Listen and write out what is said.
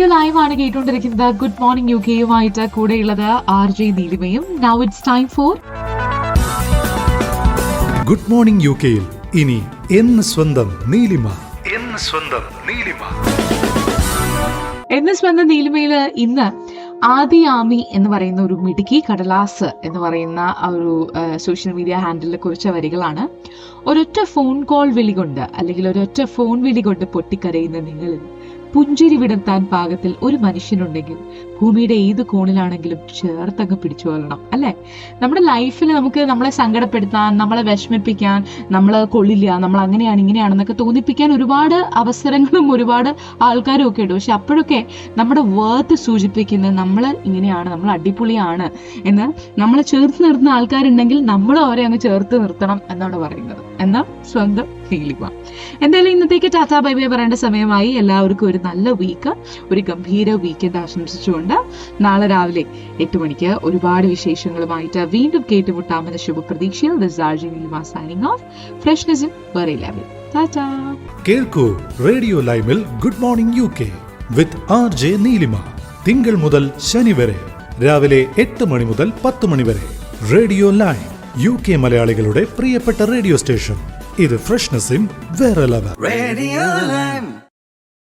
Live ലൈവാണ് കേട്ടുകൊണ്ടിരിക്കുന്നത്. Good morning U കെയുമായിട്ട് കൂടെയുള്ളത് R J നീലിമയും. Now it's time for good morning U കെയിൽ ഇനി എന്ന് സ്വന്തം നീലിമ. എന്ന് സ്വന്തം നീലിമ. എന്ന് സ്വന്തം നീലിമയിൽ ഇന്ന് ആദി ആമി എന്ന് പറയുന്ന ഒരു മിടുക്കി കടലാസ് എന്ന് പറയുന്ന ആ ഒരു സോഷ്യൽ മീഡിയ ഹാൻഡിലിനെ കുറിച്ച വരികളാണ്. ഒരൊറ്റ ഫോൺ കോൾ വിളി കൊണ്ട് അല്ലെങ്കിൽ ഒരൊറ്റ ഫോൺ വിളി കൊണ്ട് പൊട്ടിക്കരയുന്ന നിങ്ങളിൽ പുഞ്ചിരി വിടർത്താൻ പാകത്തിൽ ഒരു മനുഷ്യനുണ്ടെങ്കിൽ ഭൂമിയുടെ ഏത് കോണിലാണെങ്കിലും ചേർത്തങ്ങ് പിടിച്ചു കൊള്ളണം അല്ലെ? നമ്മുടെ ലൈഫിൽ നമുക്ക് നമ്മളെ സങ്കടപ്പെടുത്താൻ നമ്മളെ വിഷമിപ്പിക്കാൻ നമ്മളെ കൊള്ളില്ല നമ്മൾ അങ്ങനെയാണ് ഇങ്ങനെയാണെന്നൊക്കെ തോന്നിപ്പിക്കാൻ ഒരുപാട് അവസരങ്ങളും ഒരുപാട് ആൾക്കാരും ഒക്കെ ഉണ്ട്. പക്ഷെ അപ്പോഴൊക്കെ നമ്മുടെ വേർത്ത് സൂചിപ്പിക്കുന്നത് നമ്മൾ ഇങ്ങനെയാണ് നമ്മൾ അടിപൊളിയാണ് എന്ന് നമ്മളെ ചേർത്ത് നിർത്തുന്ന ആൾക്കാരുണ്ടെങ്കിൽ നമ്മൾ അവരെ അങ്ങ് ചേർത്ത് നിർത്തണം എന്നാണ് പറയുന്നത്. എന്നാൽ സ്വന്തം ഫീലിംഗ് എന്തായാലും ഇന്നത്തേക്ക് ടാറ്റാ ബൈ ബൈ പറയേണ്ട സമയമായി. എല്ലാവർക്കും ഒരു നല്ല വീക്ക് ഒരു ഗംഭീര വീക്കെൻഡ് ആശംസിച്ചുകൊണ്ട് നാളെ രാവിലെ എട്ട് മണിക്ക് ഒരുപാട് വിശേഷങ്ങളുമായിട്ട് വീണ്ടും കേട്ടുമുട്ടാമെന്ന ശുഭപ്രതീക്ഷയിൽ സൈനിങ് ഓഫ് ഫ്രഷ്നെസ് ഇൻ വേറെ ലെവൽ കേൾക്കൂ റേഡിയോ ലൈവിൽ good morning U K with R J Neelima തിങ്കൾ മുതൽ ശനി വരെ രാവിലെ എട്ട് മണി മുതൽ പത്ത് മണി വരെ. റേഡിയോ ലൈവ് യു കെ മലയാളികളുടെ പ്രിയപ്പെട്ട റേഡിയോ സ്റ്റേഷൻ ഇത് ഫ്രഷ്നെസ്സിൻ വേറെ ലെവൽ റേഡിയോ Lime.